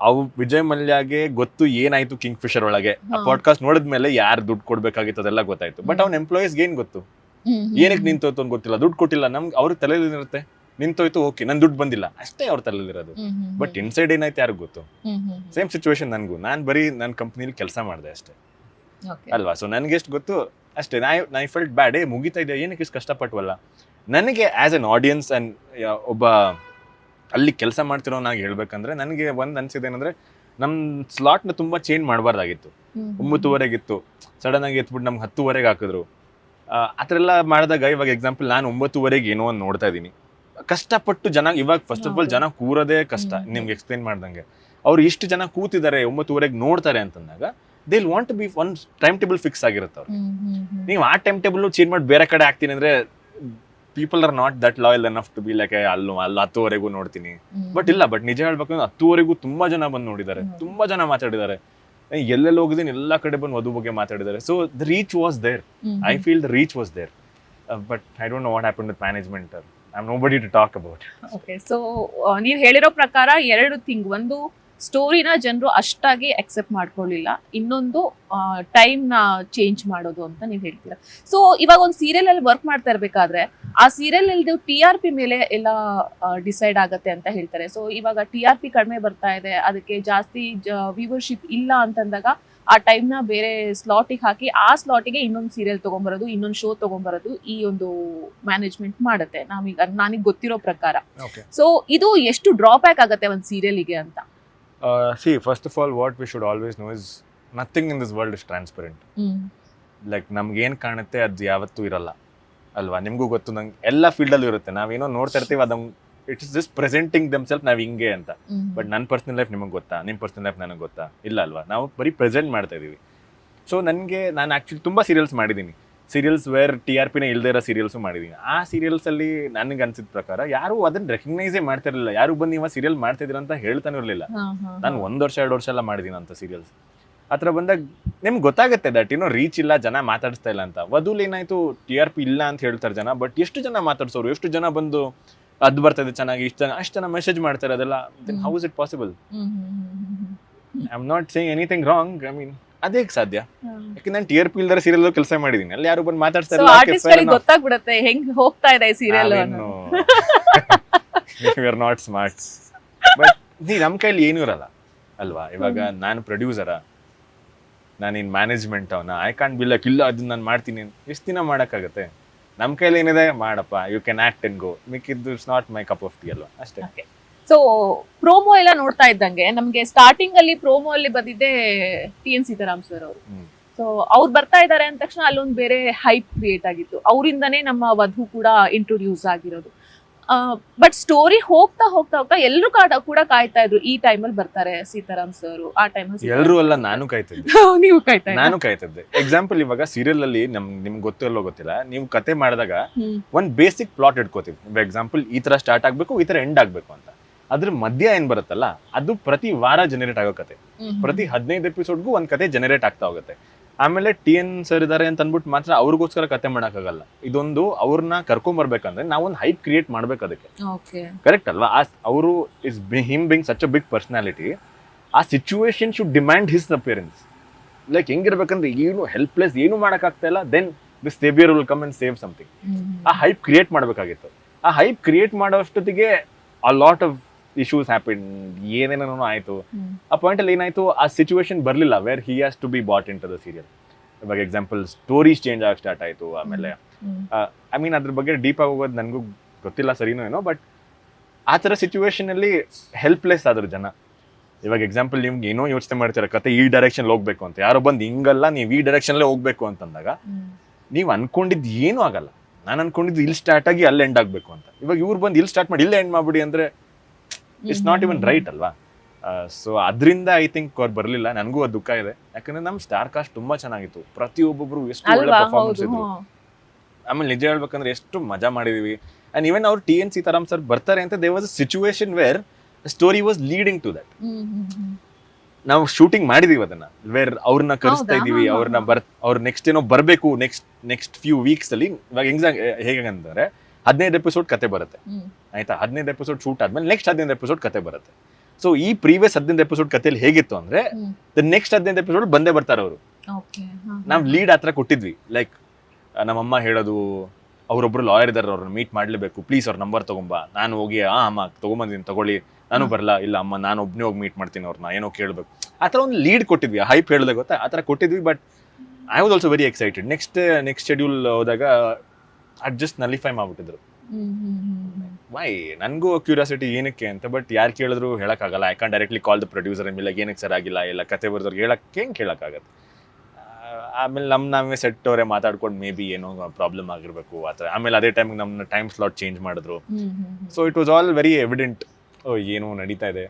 ಅವು ವಿಜಯ್ ಮಲ್ಯಾಗೆ ಗೊತ್ತು ಏನಾಯ್ತು ಕಿಂಗ್ ಫಿಶರ್ ಒಳಗೆ? ಆ ಪಾಡ್ಕಾಸ್ಟ್ ನೋಡಿದ್ಮೇಲೆ ಯಾರು ದುಡ್ಡು ಕೊಡ್ಬೇಕಾಗಿತ್ತು ಅದೆಲ್ಲ ಗೊತ್ತಾಯ್ತು. ಬಟ್ ಅವ್ನ ಎಂಪ್ಲಾಯೀಸ್ಗೆ ಏನ್ ಗೊತ್ತು? ಏನಕ್ಕೆ ನಿಂತೋಯ್ತು ಅಂತ ಗೊತ್ತಿಲ್ಲ. ದುಡ್ಡು ಕೊಟ್ಟಿಲ್ಲ. ನಮ್ಗೆ ಅವ್ರ ತಲೆಯಲ್ಲಿರುತ್ತೆ. ನಿಂತೋಯ್ತು ಓಕೆ ನನ್ ದುಡ್ಡು ಬಂದಿಲ್ಲ. ಅಷ್ಟೇ ಅವ್ರ ತಲೆಯಲ್ಲಿರೋದು. ಬಟ್ ಇನ್ಸೈಡ್ ಏನಾಯ್ತು ಯಾರಿಗೂ ಗೊತ್ತು? ಸೇಮ್ ಸಿಚುವೇಶನ್ ನನಗೂ. ನಾನು ಬರೀ ನನ್ನ ಕಂಪ್ನಿಲಿ ಕೆಲಸ ಮಾಡಿದೆ ಅಷ್ಟೇ. ಅಲ್ವಾ? ಸೊ ನನಗೆ ಎಷ್ಟು ಗೊತ್ತು? ಅಷ್ಟೇ. ನಾ ನೈ ಫೆಲ್ಟ್ ಬ್ಯಾಡ್ ಮುಗಿತಾ ಇದೆ ಏನಕ್ಕೆ ಇಷ್ಟು ಕಷ್ಟಪಟ್ಟವಲ್ಲ ನನಗೆ ಆಸ್ ಎನ್ ಆಡಿಯನ್ಸ್ ಅಂಡ್ ಒಬ್ಬ ಅಲ್ಲಿ ಕೆಲಸ ಮಾಡ್ತಿರೋನಾಗಿ ಹೇಳ್ಬೇಕಂದ್ರೆ ನನಗೆ ಒಂದು ಅನ್ಸಿದ್ದೇನೆಂದ್ರೆ ನಮ್ಮ ಸ್ಲಾಟ್ನ ತುಂಬ ಚೇಂಜ್ ಮಾಡಬಾರ್ದಾಗಿತ್ತು. ಒಂಬತ್ತುವರೆಗಿತ್ತು. ಸಡನ್ ಆಗಿ ಎತ್ಬಿಟ್ಟು ನಮ್ಗೆ ಹತ್ತುವರೆಗೆ ಹಾಕಿದ್ರು. ಆ ಥರ ಎಲ್ಲ ಮಾಡಿದಾಗ ಇವಾಗ ಎಕ್ಸಾಂಪಲ್ ನಾನು ಒಂಬತ್ತುವರೆಗೆ ಏನೋ ಒಂದು ನೋಡ್ತಾ ಇದ್ದೀನಿ ಕಷ್ಟಪಟ್ಟು ಜನ ಇವಾಗ ಫಸ್ಟ್ ಆಫ್ ಆಲ್ ಜನ ಕೂರೋದೇ ಕಷ್ಟ. ನಿಮ್ಗೆ ಎಕ್ಸ್ಪ್ಲೈನ್ ಮಾಡ್ದಂಗೆ. ಅವ್ರು ಇಷ್ಟು ಜನ ಕೂತಿದ್ದಾರೆ ಒಂಬತ್ತುವರೆಗೆ ನೋಡ್ತಾರೆ ಅಂತಂದಾಗ they want be one time table fix ಆಗಿರುತ್ತೆ ಅವ್ರು. ನೀವು ಆ ಟೈಮ್ ಟೇಬಲ್ ಚೇಂಜ್ ಮಾಡಿ ಬೇರೆ ಕಡೆ ಹಾಕ್ತೀನಿ ಅಂದ್ರೆ people are not that loyal enough to be like ಅಲ್ಲೂ ಅಲ್ಲಿ ಹತ್ತುವರೆಗೂ ನೋಡ್ತೀನಿ. ಬಟ್ ಇಲ್ಲ ಬಟ್ ನಿಜ ಹೇಳ್ಬೇಕು ಅಂದ್ರೆ ಹತ್ತುವರೆಗೂ ತುಂಬಾ ಜನ ಬಂದು ನೋಡಿದ್ದಾರೆ. ತುಂಬಾ ಜನ ಮಾತಾಡಿದ್ದಾರೆ. ಎಲ್ಲೆಲ್ಲಿ ಹೋಗಿದ್ದೀನಿ ಎಲ್ಲ ಕಡೆ ಬಂದು ವಧು ಬಗ್ಗೆ ಮಾತಾಡಿದ್ದಾರೆ. So the reach was there I feel the reach was there but I don't know what happen with management I nobody to talk about
okay so ನೀವು ಹೇಳಿರೋ ಪ್ರಕಾರ ಎರಡು ಥಿಂಗ್ ಒಂದು ಸ್ಟೋರಿನ ಜನರು ಅಷ್ಟಾಗಿ ಅಕ್ಸೆಪ್ಟ್ ಮಾಡ್ಕೊಳ್ಳಿಲ್ಲ. ಇನ್ನೊಂದು ಟೈಮ್ನ ಚೇಂಜ್ ಮಾಡೋದು ಅಂತ ನೀವು ಹೇಳ್ತೀರಾ. ಸೊ ಇವಾಗ ಒಂದು ಸೀರಿಯಲ್ ಅಲ್ಲಿ ವರ್ಕ್ ಮಾಡ್ತಾ ಇರ್ಬೇಕಾದ್ರೆ ಆ ಸೀರಿಯಲ್ ಅಲ್ಲಿ ಟಿ ಆರ್ ಪಿ ಮೇಲೆ ಎಲ್ಲ ಡಿಸೈಡ್ ಆಗತ್ತೆ ಅಂತ ಹೇಳ್ತಾರೆ. ಸೊ ಇವಾಗ ಟಿ ಆರ್ ಪಿ ಕಡಿಮೆ ಬರ್ತಾ ಇದೆ. ಅದಕ್ಕೆ ಜಾಸ್ತಿ ವ್ಯೂವರ್ಶಿಪ್ ಇಲ್ಲ ಅಂತಂದಾಗ ಆ ಟೈಮ್ನ ಬೇರೆ ಸ್ಲಾಟಿಗೆ ಹಾಕಿ ಆ ಸ್ಲಾಟಿಗೆ ಇನ್ನೊಂದು ಸೀರಿಯಲ್ ತಗೊಂಬರೋದು ಇನ್ನೊಂದು ಶೋ ತಗೊಂಬರೋದು ಈ ಒಂದು ಮ್ಯಾನೇಜ್ಮೆಂಟ್ ಮಾಡುತ್ತೆ. ನಾವೀಗ ನನಗೆ ಗೊತ್ತಿರೋ ಪ್ರಕಾರ. ಸೊ ಇದು ಎಷ್ಟು ಡ್ರಾಬ್ಯಾಕ್ ಆಗುತ್ತೆ ಒಂದು ಸೀರಿಯಲ್ಗೆ ಅಂತ.
See first of all what we should always know is nothing in this world is transparent like ನಮ್ಗೆ ಏನು ಕಾಣುತ್ತೆ ಅದು ಯಾವತ್ತೂ ಇರಲ್ಲ. ಅಲ್ವಾ? ನಿಮಗೂ ಗೊತ್ತು ನಂಗೆ ಎಲ್ಲ ಫೀಲ್ಡಲ್ಲೂ ಇರುತ್ತೆ. ನಾವೇನೋ ನೋಡ್ತಾ ಇರ್ತೀವಿ ಅದು ಇಟ್ಸ್ ಜಸ್ಟ್ ಪ್ರೆಸೆಂಟಿಂಗ್ ದಮ್ಸೆಲ್ಫ್ ನಾವು ಹಿಂಗೆ ಅಂತ. ಬಟ್ ನನ್ನ ಪರ್ಸನಲ್ ಲೈಫ್ ನಿಮಗೆ ಗೊತ್ತಾ? ನಿಮ್ಮ ಪರ್ಸನಲ್ ಲೈಫ್ ನನಗೆ ಗೊತ್ತಾ? ಇಲ್ಲ ಅಲ್ವಾ? ನಾವು ಬರೀ ಪ್ರೆಸೆಂಟ್ ಮಾಡ್ತಾ ಇದೀವಿ. ಸೊ ನನಗೆ ನಾನು ಆ್ಯಕ್ಚುಲಿ ತುಂಬ ಸೀರಿಯಲ್ಸ್ ಮಾಡಿದ್ದೀನಿ ಸೀರಿಯಲ್ಸ್ ವೇರ್ ಟಿ ಆರ್ ಪಿನ ಇಲ್ಲದೇ ಇರೋ ಸೀರಿಯಲ್ಸು ಮಾಡಿದ್ದೀನಿ ಆ ಸೀರಿಯಲ್ಸಲ್ಲಿ ನನಗೆ ಅನ್ಸಿದ ಪ್ರಕಾರ ಯಾರು ಅದನ್ನ ರೆಕಗ್ನೈಸೇ ಮಾಡ್ತಿರಲಿಲ್ಲ ಯಾರು ಬಂದು ನೀವು ಸೀರಿಯಲ್ ಮಾಡ್ತಿದ್ದೀರ ಅಂತ ಹೇಳ್ತಾನೆ ಇರಲಿಲ್ಲ. ನಾನು ಒಂದು ವರ್ಷ ಎರಡು ವರ್ಷ ಎಲ್ಲ ಮಾಡಿದ್ದೀನಿ ಅಂತ ಸೀರಿಯಲ್ಸ್ ಹತ್ರ ಬಂದಾಗ ನಿಮ್ಗೆ ಗೊತ್ತಾಗುತ್ತೆ ದಟ್ ಏನೋ ರೀಚ್ ಇಲ್ಲ ಜನ ಮಾತಾಡಿಸ್ತಾ ಇಲ್ಲ ಅಂತ. ವಧುಲ್ ಏನಾಯ್ತು ಟಿ ಆರ್ ಪಿ ಇಲ್ಲ ಅಂತ ಹೇಳ್ತಾರೆ ಜನ ಬಟ್ ಎಷ್ಟು ಜನ ಮಾತಾಡ್ಸೋರು? ಎಷ್ಟು ಜನ ಬಂದು ಅದು ಬರ್ತದೆ ಚೆನ್ನಾಗಿ ಇಷ್ಟು ಜನ ಅಷ್ಟು ಜನ ಮೆಸೇಜ್ ಮಾಡ್ತಾರೆ ಅದೆಲ್ಲ then how is it possible I am not saying anything wrong I mean ಅದೇ ಸಾಧ್ಯ. ಯಾಕೆ ನಾನು ಟಿ ಆರ್ ಪಿ ಇಲ್ದಾರ ಸೀರಿಯಲ್ ಕೆಲಸ ಮಾಡಿದೀನಿ. ಅಲ್ಲಿ ಯಾರು ಬಂದು ಮಾತಾಡ್ತಾರೆ
ಆರ್ಟಿಸ್ಟ್ ಗಳಿಗೆ ಹೆಂಗ್ ಹೋಗ್ತಾ ಇದೆ serial
are not smart but ನೀ ನಮ್ ಕೈಲಿ ಏನೂ ಇರಲ್ಲ ಅಲ್ವಾ? ಇವಾಗ ನಾನು ಪ್ರೊಡ್ಯೂಸರ ನಾನು ಇನ್ ಮ್ಯಾನೇಜ್ಮೆಂಟ್ ಅವನ ಐ ಕಾಂಟ್ ಬಿ ಲೈಕ್ ಇಲ್ಲ ಅದನ್ನ ನಾನು ಮಾಡ್ತೀನಿ. ಎಷ್ಟು ದಿನ ಮಾಡೋಕ್ಕಾಗತ್ತೆ? ನಮ್ಮ ಕೈಲಿ ಏನಿದೆ? ಮಾಡಪ್ಪ you can act and go ಮಿಕ್ಕಿದ್ದು it's not my cup of tea ಅಲ್ವಾ? ಅಷ್ಟೇ.
ಸೊ ಪ್ರೋಮೋ ಎಲ್ಲ ನೋಡ್ತಾ ಇದ್ದಂಗೆ. ನಮ್ಗೆ ಸ್ಟಾರ್ಟಿಂಗ್ ಅಲ್ಲಿ ಪ್ರೋಮೋ ಅಲ್ಲಿ ಬಂದಿದ್ದೆ ಟಿ ಎನ್ ಸೀತಾರಾಮ್ ಸರ್ ಅವರು. ಸೊ ಅವ್ರು ಬರ್ತಾ ಇದ್ದಾರೆ ಅಂದ ತಕ್ಷಣ ಅಲ್ಲೊಂದು ಬೇರೆ ಹೈಪ್ ಕ್ರಿಯೇಟ್ ಆಗಿತ್ತು. ಅವರಿಂದನೇ ನಮ್ಮ ವಧು ಕೂಡ ಇಂಟ್ರೊಡ್ಯೂಸ್ ಆಗಿರೋದು. ಬಟ್ ಸ್ಟೋರಿ ಹೋಗ್ತಾ ಹೋಗ್ತಾ ಹೋಗ್ತಾ ಎಲ್ಲರೂ ಕಾಡ ಕೂಡ ಕಾಯ್ತಾ ಇದ್ರು. ಈ ಟೈಮಲ್ಲಿ ಬರ್ತಾರೆ ಸೀತಾರಾಮ್ ಸರ್ ಆ ಟೈಮ್
ಎಲ್ಲರೂ ಅಲ್ಲ ನಾನು ಕಾಯ್ತಿದ್ದೆ.
ನೀವು ಕಾಯ್ತಾ?
ನಾನು ಕಾಯ್ತಿದ್ದೆ. ಎಕ್ಸಾಂಪಲ್ ಇವಾಗ ಸೀರಿಯಲ್ ಅಲ್ಲಿ ನಮ್ ನಿಮ್ಗೆ ಗೊತ್ತಿಲ್ಲೋ ಗೊತ್ತಿಲ್ಲ. ನೀವು ಕತೆ ಮಾಡಿದಾಗ. ಒಂದ್ ಬೇಸಿಕ್ ಪ್ಲಾಟ್ ಇಟ್ಕೋತೀವಿ. ಎಕ್ಸಾಂಪಲ್ ಈ ತರ ಸ್ಟಾರ್ಟ್ ಆಗ್ಬೇಕು ಈ ತರ ಎಂಡ್ ಆಗ್ಬೇಕು ಅಂತ. ಅದ್ರ ಮಧ್ಯ ಏನ್ ಬರುತ್ತಲ್ಲ ಅದು ಪ್ರತಿ ವಾರ ಜನರೇಟ್ ಆಗೋ ಕತೆ. ಪ್ರತಿ ಹದಿನೈದು ಎಪಿಸೋಡ್ಗೂ ಒಂದ್ ಕತೆ ಜನರೇಟ್ ಆಗ್ತಾ ಹೋಗುತ್ತೆ. ಆಮೇಲೆ ಟಿ ಎನ್ ಸರ್ ಇದಾರೆ ಅಂತ ಅಂದ್ಬಿಟ್ಟು ಮಾತ್ರ ಅವ್ರಿಗೋಸ್ಕರ ಕತೆ ಮಾಡಕ್ಕಾಗಲ್ಲ. ಇದೊಂದು ಅವ್ರನ್ನ ಕರ್ಕೊಂಡ್ ಬರ್ಬೇಕಂದ್ರೆ ನಾವೊಂದು ಹೈಪ್ ಕ್ರಿಯೇಟ್ ಮಾಡ್ಬೇಕು ಅದಕ್ಕೆ. ಕರೆಕ್ಟ್ ಅಲ್ವಾ? ಆ ಅವರು is him being such a big personality ಆ situation should demand his appearance like ಹೆಂಗಿರ್ಬೇಕಂದ್ರೆ ಏನು ಹೆಲ್ಪ್ಲೆಸ್ ಏನು ಮಾಡೋಕ್ಕಾಗ್ತಾ ಇಲ್ಲ then this saviour will come and save something ಆ ಹೈಪ್ ಕ್ರಿಯೇಟ್ ಮಾಡಬೇಕಾಗಿತ್ತು. ಆ ಹೈಪ್ ಕ್ರಿಯೇಟ್ ಮಾಡೋ ಅಷ್ಟೊತ್ತಿಗೆ ಆ ಲಾಟ್ ಆಫ್ ಇಶ್ಯೂಸ್ ಹ್ಯಾಪಿನ್ ಏನೇನೋ ಆಯ್ತು. ಆ ಪಾಯಿಂಟ್ ಅಲ್ಲಿ ಏನಾಯ್ತು? ಆ ಸಿಚುವೇಶನ್ ಬರಲಿಲ್ಲ where he has to be brought into the serial ಇವಾಗ ಎಕ್ಸಾಂಪಲ್ ಸ್ಟೋರೀಸ್ ಚೇಂಜ್ ಆಗಿ ಸ್ಟಾರ್ಟ್ ಆಯ್ತು ಆಮೇಲೆ. ಐ ಮೀನ್ ಅದ್ರ ಬಗ್ಗೆ ಡೀಪ್ ಆಗಿ ಹೋಗೋದು ನನಗೂ ಗೊತ್ತಿಲ್ಲ ಸರಿನೂ ಏನೋ ಬಟ್ ಆ ಥರ ಸಿಚುವೇಶನಲ್ಲಿ ಹೆಲ್ಪ್ಲೆಸ್ ಆದ್ರು ಜನ. ಇವಾಗ ಎಕ್ಸಾಂಪಲ್ ನಿಮ್ಗೆ ಏನೋ ಯೋಚನೆ ಮಾಡ್ತೀರ ಕತೆ ಈ ಡೈರೆಕ್ಷನ್ ಹೋಗ್ಬೇಕು ಅಂತ. ಯಾರೋ ಬಂದು ಹಿಂಗಲ್ಲ ನೀವು ಈ ಡೈರೆಕ್ಷನ್ ಹೋಗ್ಬೇಕು ಅಂತಂದಾಗ. ನೀವು ಅನ್ಕೊಂಡಿದ್ದು ಏನೂ ಆಗಲ್ಲ. ನಾನು ಅನ್ಕೊಂಡಿದ್ದು ಇಲ್ಲಿ ಸ್ಟಾರ್ಟ್ ಆಗಿ ಅಲ್ಲಿ ಎಂಡ್ ಆಗಬೇಕು ಅಂತ. ಇವಾಗ ಇವ್ರು ಬಂದು ಇಲ್ಲಿ ಸ್ಟಾರ್ಟ್ ಮಾಡಿ ಇಲ್ಲೇ ಎಂಡ್ ಮಾಡ್ಬಿಡಿ ಅಂದ್ರೆ ಇಟ್ಸ್ ನಾಟ್ ಇವನ್ ರೈಟ್ ಅಲ್ವಾ? ಸೊ ಅದರಿಂದ ಐ ಥಿಂಕ್ ಅವ್ರು ಬರಲಿಲ್ಲ. ನನಗೂ ಅದು ದುಃಖ ಇದೆ. ಯಾಕಂದ್ರೆ ನಮ್ಮ ಸ್ಟಾರ್ ಕಾಸ್ಟ್ ತುಂಬಾ ಚೆನ್ನಾಗಿತ್ತು. ಪ್ರತಿಯೊಬ್ಬೊಬ್ರು ಎಷ್ಟು ಒಳ್ಳೆ ಪರ್ಫಾರ್ಮೆನ್ಸ್ ಇದ್ರು. ಆಮೇಲೆ ನಿಜ ಹೇಳ್ಬೇಕಂದ್ರೆ ಎಷ್ಟು ಮಜಾ ಮಾಡಿದೀವಿ. ಅಂಡ್ ಈವನ್ ಅವ್ರು ಟಿ ಎನ್ ಸೀತಾರಾಮ್ ಸರ್ ಬರ್ತಾರೆ ಅಂತ they was a situation where story was leading to that. ನಾವು ಶೂಟಿಂಗ್ ಮಾಡಿದೀವಿ ಅದನ್ನ. ವೇರ್ ಅವ್ರನ್ನ ಕರೆಸ್ತಾ? ಇದೀವಿ ಅವ್ರನ್ನ. ಬರ್ ಅವ್ರು ನೆಕ್ಸ್ಟ್ ಏನೋ ಬರಬೇಕು ನೆಕ್ಸ್ಟ್ ನೆಕ್ಸ್ಟ್ ಫ್ಯೂ ವೀಕ್ಸ್ ಅಲ್ಲಿ ಇವಾಗ ಎಕ್ಸಾಂಪ್ ಹೇಗೆ ಅಂದ್ರೆ ಹದಿನೈದು ಎಪಿಸೋಡ್ ಕತೆ ಬರುತ್ತೆ. ಆಯ್ತಾ? ಹದಿನೈದು ಎಪಿಸೋಡ್ ಶೂಟ್ ಆದ್ಮೇಲೆ ನೆಕ್ಸ್ಟ್ ಹದಿನೈದು ಎಪಿಸೋಡ್ ಕತೆ ಬರುತ್ತೆ. ಸೊ ಈ ಪ್ರೀವಿಯಸ್ ಹದಿನೈದು ಎಪಿಸೋಡ್ ಕಥೆಯಲ್ಲಿ ಹೇಗಿತ್ತು ಅಂದ್ರೆ. ದ ನೆಕ್ಸ್ಟ್ ಹದಿನೈದು ಎಪಿಸೋಡ್ ಬಂದೇ ಬರ್ತಾರೆ ಅವರು. ನಾವು ಲೀಡ್ ಹತ್ರ ಕೊಟ್ಟಿದ್ವಿ. ಲೈಕ್ ನಮ್ಮಮ್ಮ ಹೇಳೋದು ಅವರೊಬ್ರು ಲಾಯರ್ ಇದಾರೆ ಅವ್ರನ್ನ ಮೀಟ್ ಮಾಡ್ಲೇಬೇಕು. ಪ್ಲೀಸ್ ಅವ್ರ ನಂಬರ್ ತಗೊಂಬ. ನಾನು ಹೋಗಿ ಆ ಅಮ್ಮ ತಗೊಂಬಂದಿನಿ ತಗೊಳ್ಳಿ. ನಾನು. ಬರಲ್ಲ ಇಲ್ಲ ಅಮ್ಮ ನಾನು ಒಬ್ನೇ ಹೋಗಿ ಮೀಟ್ ಮಾಡ್ತೀನಿ ಅವ್ರನ್ನ ಏನೋ ಕೇಳಬೇಕು. ಆ ಥರ ಒಂದು ಲೀಡ್ ಕೊಟ್ಟಿದ್ವಿ. ಹೈಪ್ ಹೇಳಿದೆ ಗೊತ್ತಾ? ಆ ಥರ ಕೊಟ್ಟಿದ್ವಿ but I was also very excited next next schedule ಹೋದಾಗ ಅಡ್ಜಸ್ಟ್ ನಲಿಫೈ ಮಾಡ್ಬಿಟ್ಟಿದ್ರು. ವೈ ನನಗೂ ಕ್ಯೂರಿಯಾಸಿಟಿ ಏನಕ್ಕೆ ಅಂತ ಬಟ್ ಯಾರು ಕೇಳಿದ್ರು ಹೇಳಕ್ಕಾಗಲ್ಲ. I can't directly call the producer ಇಲ್ಲ ಏನಕ್ಕೆ ಸರ್ ಆಗಿಲ್ಲ? ಇಲ್ಲ ಕತೆ ಬರೆದವ್ರಿಗೆ ಹೇಳಕ್ಕೆ ಹೆಂಗೆ ಹೇಳಕ್ಕಾಗತ್ತೆ ಆ, ಆಮೇಲೆ ನಮ್ಮ ನಾವೇ ಸೆಟ್ ಅವರೇ ಮಾತಾಡ್ಕೊಂಡು ಮೇ ಬಿ ಏನೋ ಪ್ರಾಬ್ಲಮ್ ಆಗಿರ್ಬೇಕು ಆ ಥರ. ಆಮೇಲೆ ಅದೇ ಟೈಮಿಗೆ ನಮ್ಮ ಟೈಮ್ ಸ್ಲಾಟ್ ಚೇಂಜ್ ಮಾಡಿದ್ರು. So it was all very evident oh ಏನೋ ನಡೀತಾ ಇದೆ.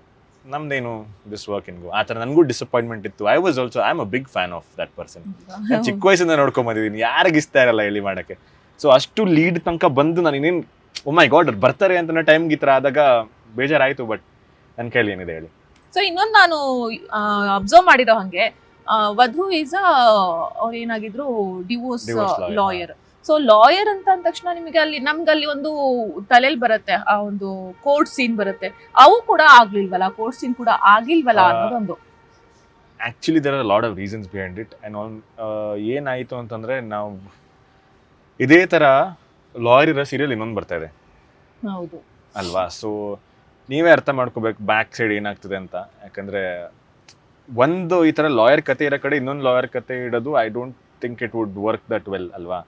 ನಮ್ದೇನು ದಿಸ್ ವರ್ಕ್ ಇನ್ಗು ಆ ಥರ ನನಗೂ ಡಿಸಪಾಯಿಂಟ್ಮೆಂಟ್ ಇತ್ತು. I was also I am a big fan of that person ಚಿಕ್ಕ ವಯಸ್ಸಿಂದ ನೋಡ್ಕೊಂಬಂದಿದ್ದೀನಿ ಯಾರಿಗೆ ಇಷ್ಟ ಇರಲ್ಲ ಹೇಳಿ ಮಾಡಕ್ಕೆ. ಸೊ ಅಷ್ಟು ಲೀಡ್ ತನಕ ಬಂದು ನಾನು ಇನ್ನೇನು ಓ ಮೈ ಗಾಡ್ ಬರ್ತಾರೆ ಅಂತ ಟೈಮ್ಗೆ ಈ ಥರ ಆದಾಗ ಬೇಜಾರಾಯ್ತು ಬಟ್ ನನ್ನ ಕೈಲಿ ಏನಿದೆ ಹೇಳಿ.
ಸೊ ಇನ್ನೊಂದು ನಾನು ಅಬ್ಸರ್ವ್ ಮಾಡಿರೋ ಹಂಗೆ ವಧು ಈಸ್ ಅವ್ರು ಏನಾಗಿದ್ರು ಡಿವೋರ್ಸ್ ಲಾಯರ್ ಸೊ ಲಾಯರ್ ಅಂತ ಅಂದ ತಕ್ಷಣ ನಿಮಗೆ ಅಲ್ಲಿ ನಮ್ಗೆ ಅಲ್ಲಿ ಒಂದು ತಲೆಯಲ್ಲಿ ಬರುತ್ತೆ ಆ ಒಂದು ಕೋರ್ಟ್ ಸೀನ್ ಬರುತ್ತೆ. ಅವು ಕೂಡ ಆಗ್ಲಿಲ್ವಲ್ಲ ಕೋರ್ಟ್ ಸೀನ್ ಕೂಡ ಆಗಿಲ್ವಲ್ಲ ಅನ್ನೋದೊಂದು.
Actually there are lot of reasons behind it and all ಏನಾಯಿತು ಅಂತಂದರೆ ನಾವು ಇದೇ ತರ ಲಾಯರ್ ಇರೋ ಸೀರಿಯಲ್ ಇನ್ನೊಂದು ಬರ್ತಾ ಇದೆ.
ಹೌದು.
ಅಲ್ವಾ? ಸೊ ನೀವೇ ಅರ್ಥ ಮಾಡ್ಕೋಬೇಕು ಬ್ಯಾಕ್ ಸೈಡ್ ಏನಾಗ್ತದೆ ಅಂತ. ಯಾಕಂದ್ರೆ ಒಂದು ಈ ತರ ಲಾಯರ್ ಕತೆ ಇರೋ ಕಡೆ ಇನ್ನೊಂದು ಲಾಯರ್ ಕತೆ ಇಡೋದು I don't think it would work that well ಅಲ್ವಾ?